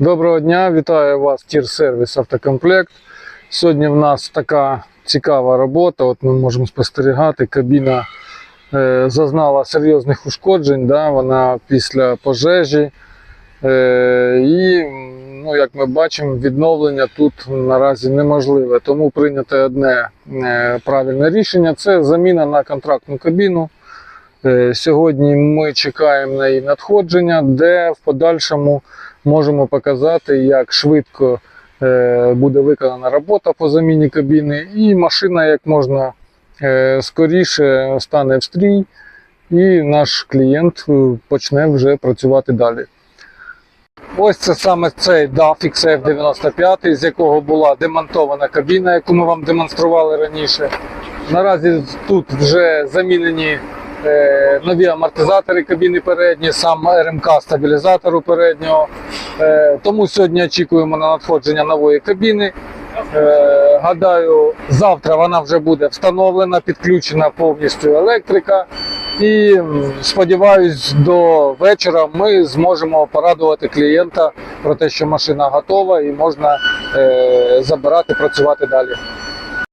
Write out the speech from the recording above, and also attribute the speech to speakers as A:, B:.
A: Доброго дня, вітаю вас, Тір Сервіс Автокомплект. Сьогодні в нас така цікава робота. От ми можемо спостерігати, кабіна е, зазнала серйозних ушкоджень. Да? Вона після пожежі. Е, і, ну, як ми бачимо, відновлення тут наразі неможливе. Тому прийнято одне е, правильне рішення це заміна на контрактну кабіну. Е, Сьогодні ми чекаємо на її надходження, де в подальшому можемо показати, як швидко е, буде виконана робота по заміні кабіни, і машина як можна е, скоріше стане в стрій, і наш клієнт почне вже працювати далі. Ось це саме цей DAF XF95, з якого була демонтована кабіна, яку ми вам демонстрували раніше. Наразі тут вже замінені нові амортизатори кабіни передні, сам РМК стабілізатору переднього. Е, тому сьогодні очікуємо на надходження нової кабіни. Е, гадаю, завтра вона вже буде встановлена, підключена повністю електрика. І м, сподіваюсь, до вечора ми зможемо порадувати клієнта про те, що машина готова і можна е, забирати, працювати далі.